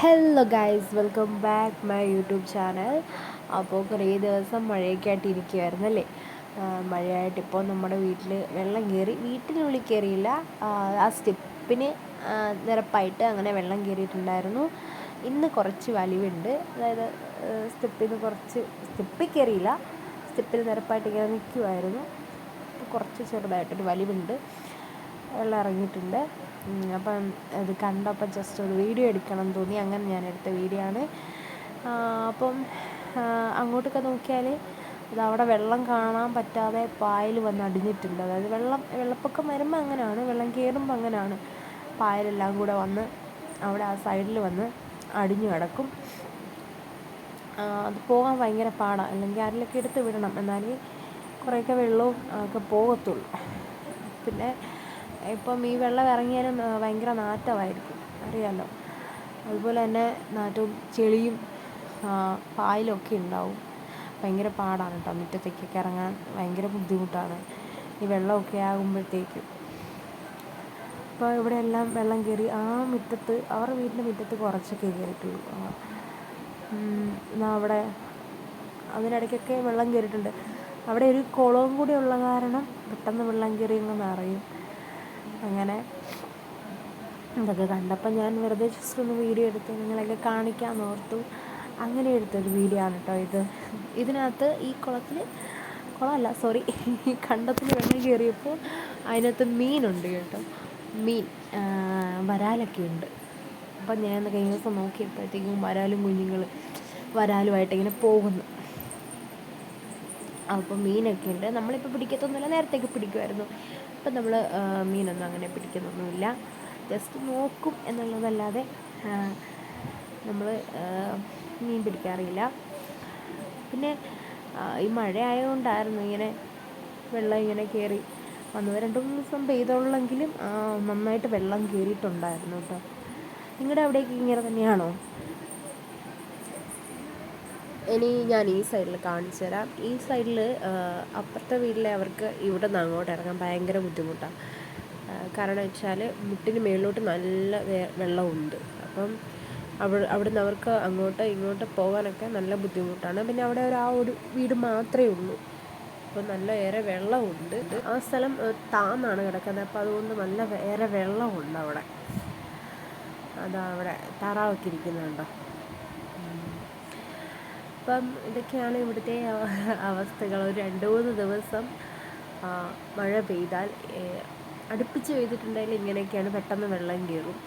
Hello guys welcome back my YouTube channel അപ്പോൾ കുറേ ദിവസം മഴയൊക്കെ ആയിട്ട് ഇരിക്കുമായിരുന്നു അല്ലേ മഴയായിട്ട് ഇപ്പോൾ നമ്മുടെ വീട്ടിൽ വെള്ളം കയറി വീട്ടിനുള്ളിൽ കയറിയില്ല ആ സ്റ്റെപ്പിന് നിരപ്പായിട്ട് അങ്ങനെ വെള്ളം കയറിയിട്ടുണ്ടായിരുന്നു ഇന്ന് കുറച്ച് വലിവുണ്ട്. അതായത് സ്റ്റെപ്പിൽ നിന്ന് കുറച്ച് സ്റ്റെപ്പിൽ കയറിയില്ല സ്റ്റെപ്പിൽ നിരപ്പായിട്ട് ഇങ്ങനെ നിൽക്കുമായിരുന്നു കുറച്ച് ചെറുതായിട്ടൊരു വലിവുണ്ട്. വെള്ളം ഇറങ്ങിയിട്ടുണ്ട്. അപ്പം അത് കണ്ടപ്പോൾ ജസ്റ്റ് ഒരു വീഡിയോ എടുക്കണം എന്ന് തോന്നി. അങ്ങനെ ഞാൻ എടുത്ത വീഡിയോ ആണ്. അപ്പം അങ്ങോട്ടൊക്കെ നോക്കിയാൽ അത് അവിടെ വെള്ളം കാണാൻ പറ്റാതെ പായൽ വന്ന് അടിഞ്ഞിട്ടുണ്ട്. അതായത് വെള്ളം വെള്ളപ്പൊക്കം വരുമ്പോൾ അങ്ങനെയാണ് വെള്ളം കയറുമ്പോൾ അങ്ങനെയാണ് പായലെല്ലാം കൂടെ വന്ന് അവിടെ ആ സൈഡിൽ വന്ന് അടിഞ്ഞു കിടക്കും. അത് പോകാൻ ഭയങ്കര പാടാണ് അല്ലെങ്കിൽ ആരിലൊക്കെ എടുത്ത് വിടണം. എന്നാലേ കുറേയൊക്കെ വെള്ളവും ഒക്കെ പോകത്തുള്ളൂ. പിന്നെ ഇപ്പം ഈ വെള്ളം ഇറങ്ങിയാലും ഭയങ്കര നാറ്റമായിരിക്കും. അറിയാമല്ലോ അതുപോലെ തന്നെ നാറ്റവും ചെളിയും പായലൊക്കെ ഉണ്ടാവും. ഭയങ്കര പാടാണ് കേട്ടോ. മുറ്റത്തേക്കൊക്കെ ഇറങ്ങാൻ ഭയങ്കര ബുദ്ധിമുട്ടാണ്. ഈ വെള്ളമൊക്കെ ആകുമ്പോഴത്തേക്കും. ഇപ്പോൾ ഇവിടെ എല്ലാം വെള്ളം കയറി ആ മുറ്റത്ത് അവരുടെ വീടിന്റെ മുറ്റത്ത് കുറച്ചൊക്കെ കയറിയിട്ടുള്ളൂ. എന്നാൽ അവിടെ അതിനിടയ്ക്കൊക്കെ വെള്ളം കയറിയിട്ടുണ്ട്. അവിടെ ഒരു കുളവും കൂടി ഉള്ള കാരണം പെട്ടെന്ന് വെള്ളം കയറി അങ്ങ് നിറയും. അങ്ങനെ ഇതൊക്കെ കണ്ടപ്പോൾ ഞാൻ വെറുതെ ജസ്റ്റ് ഒന്ന് വീഡിയോ എടുത്ത് നിങ്ങളെയൊക്കെ കാണിക്കാമെന്ന് ഓർത്തു. അങ്ങനെ എടുത്തൊരു വീഡിയോ ആണ് കേട്ടോ ഇത്. ഇതിനകത്ത് ഈ കുളത്തിൽ കുളമല്ല സോറി ഈ കണ്ടത്തിൽ വെള്ളം കയറിയപ്പോൾ അതിനകത്ത് മീനുണ്ട് കേട്ടോ. മീൻ വരാലൊക്കെ ഉണ്ട്. അപ്പം ഞാൻ കഴിഞ്ഞ ദിവസം നോക്കിയപ്പോഴത്തേക്കും വരാലും കുഞ്ഞുങ്ങൾ വരാലുമായിട്ട് ഇങ്ങനെ പോകുന്നു. അപ്പം മീനൊക്കെ ഉണ്ട്. നമ്മളിപ്പോൾ പിടിക്കത്തൊന്നുമില്ല. നേരത്തേക്ക് പിടിക്കുമായിരുന്നു ഇപ്പം നമ്മൾ മീനൊന്നും അങ്ങനെ പിടിക്കുന്നൊന്നുമില്ല. ജസ്റ്റ് നോക്കും എന്നുള്ളതല്ലാതെ നമ്മൾ മീൻ പിടിക്കാറില്ല. പിന്നെ ഈ മഴ ആയതുകൊണ്ടായിരുന്നു ഇങ്ങനെ വെള്ളം ഇങ്ങനെ കയറി വന്നത്. രണ്ട് മൂന്ന് ദിവസം പെയ്തുള്ളെങ്കിലും നന്നായിട്ട് വെള്ളം കയറിയിട്ടുണ്ടായിരുന്നു കേട്ടോ. നിങ്ങളുടെ അവിടെയൊക്കെ ഇങ്ങനെ തന്നെയാണോ? ഇനി ഞാൻ ഈ സൈഡിൽ കാണിച്ചു തരാം. ഈ സൈഡിൽ അപ്പുറത്തെ വീട്ടിലെ അവർക്ക് ഇവിടെ നിന്ന് അങ്ങോട്ട് ഇറങ്ങാൻ ഭയങ്കര ബുദ്ധിമുട്ടാണ് കാരണം വെച്ചാൽ മുട്ടിന് മേളിലോട്ട് നല്ല വെള്ളമുണ്ട്. അപ്പം അവിടെ അവിടുന്ന് അവർക്ക് അങ്ങോട്ട് ഇങ്ങോട്ട് പോകാനൊക്കെ നല്ല ബുദ്ധിമുട്ടാണ്. പിന്നെ അവിടെ ഒരു ആ ഒരു വീട് മാത്രമേ ഉള്ളൂ. അപ്പോൾ നല്ല ഏറെ വെള്ളമുണ്ട്. ആ സ്ഥലം താന്നാണ് കിടക്കുന്നത്. അപ്പോൾ അതുകൊണ്ട് നല്ല ഏറെ വെള്ളമുണ്ട് അവിടെ. അതാ അവിടെ താറാവൊക്കെ ഇരിക്കുന്നുണ്ടോ? അപ്പം ഇതൊക്കെയാണ് ഇവിടുത്തെ അവസ്ഥകൾ. ഒരു രണ്ട് മൂന്ന് ദിവസം മഴ പെയ്താൽ അടുപ്പിച്ച് പെയ്തിട്ടുണ്ടെങ്കിൽ ഇങ്ങനെയൊക്കെയാണ് പെട്ടെന്ന് വെള്ളം കയറും.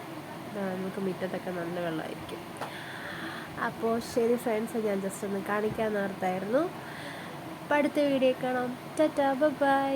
നമുക്ക് മുറ്റത്തൊക്കെ നല്ല വെള്ളമായിരിക്കും. അപ്പോൾ ശരി ഫ്രണ്ട്സ് ഞാൻ ജസ്റ്റ് ഒന്ന് കാണിക്കാൻ നേർത്തായിരുന്നു അപ്പം അടുത്ത വീഡിയോ കാണാം. Tata bye.